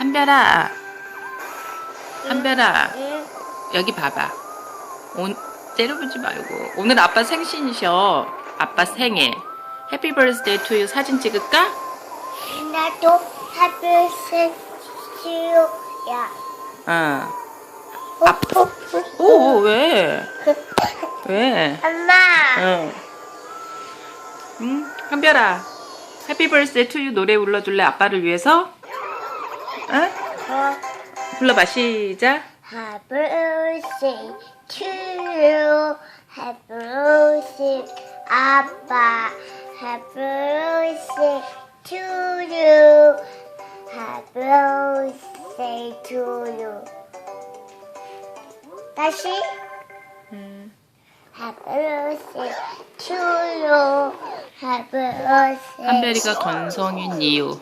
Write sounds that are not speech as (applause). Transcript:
한별아, 한별아, 응. 여기 봐봐. 온, 때려보지 말고. 오늘 아빠 생신이셔. 아빠 생일. 해피 버스데이 투유 사진 찍을까? 나도 하늘색 시오야. 어. 아빠. 오, 왜? (laughs) 왜? 엄마. 응. 응? 한별아. 해피 버스데이 투유 노래 불러줄래? 아빠를 위해서? 응? 어. 불러봐, 시작. Happy birthday to you. Happy birthday, 아빠. Happy birthday to you. Happy birthday to you. 다시. 음. Happy birthday to you. Happy birthday. 한별이가 건성인 이유.